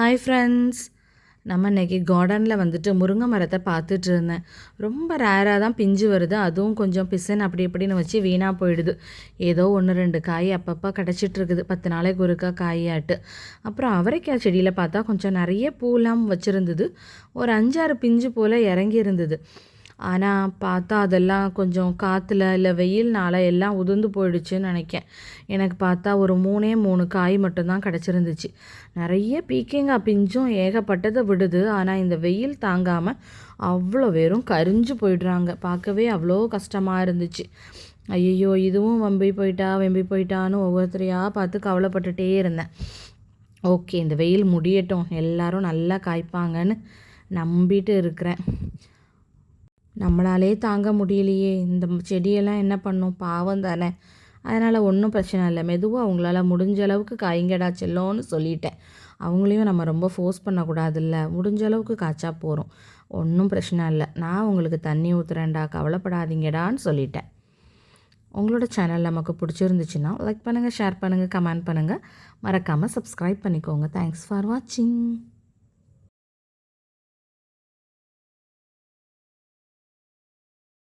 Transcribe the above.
Hi friends நம்ம இன்றைக்கி கார்டனில் வந்துட்டு முருங்கை மரத்தை பார்த்துட்டு இருந்தேன். ரொம்ப ரேராக தான் பிஞ்சு வருது. அதுவும் கொஞ்சம் பிசன் அப்படி இப்படின்னு வச்சு வீணாக போயிடுது. ஏதோ ஒன்று ரெண்டு காய் அப்பப்போ கிடச்சிட்ருக்குது பத்து நாளைக்கு ஒருக்கா காயாட்டு. அப்புறம் அவரைக்காய் செடியில் பார்த்தா கொஞ்சம் நிறைய பூலாம் வச்சுருந்தது. ஒரு அஞ்சாறு பிஞ்சு போல் இறங்கி இருந்தது. ஆனால் பார்த்தா அதெல்லாம் கொஞ்சம் காற்றுல இல்லை வெயில்னால எல்லாம் உதிர்ந்து போயிடுச்சுன்னு நினைக்கேன். எனக்கு பார்த்தா ஒரு மூணே மூணு காய் மட்டும்தான் கிடச்சிருந்துச்சு. நிறைய பீக்கிங்காய் பிஞ்சும் ஏகப்பட்டதை விடுது. ஆனால் இந்த வெயில் தாங்காமல் அவ்வளோ வெறும் கரிஞ்சு போயிடுறாங்க. பார்க்கவே அவ்வளோ கஷ்டமாக இருந்துச்சு. ஐயோ இதுவும் வம்பி போயிட்டா வெம்பி போயிட்டான்னு ஒவ்வொருத்தரையாக பார்த்து கவலைப்பட்டுட்டே இருந்தேன். ஓகே இந்த வெயில் முடியட்டும். எல்லாரும் நல்லா காய்ப்பாங்கன்னு நம்பிட்டு இருக்கிறேன். நம்மளாலே தாங்க முடியலையே. இந்த செடியெல்லாம் என்ன பண்ணும்? பாவம் தானே. அதனால் ஒன்றும் பிரச்சனை இல்லை. மெதுவாக அவங்களால முடிஞ்ச அளவுக்கு காய்ங்கடா செல்லோன்னு சொல்லிட்டேன். அவங்களையும் நம்ம ரொம்ப ஃபோர்ஸ் பண்ணக்கூடாதுல்ல. முடிஞ்ச அளவுக்கு காய்ச்சா போகிறோம் ஒன்றும் பிரச்சனை இல்லை. நான் உங்களுக்கு தண்ணி ஊற்றுறேன்டா கவலைப்படாதீங்கடான்னு சொல்லிட்டேன். உங்களோட சேனல் நமக்கு பிடிச்சிருந்துச்சுன்னா லைக் பண்ணுங்கள் ஷேர் பண்ணுங்கள் கமெண்ட் பண்ணுங்கள் மறக்காமல் சப்ஸ்கிரைப் பண்ணிக்கோங்க. தேங்க்ஸ் ஃபார் வாட்சிங்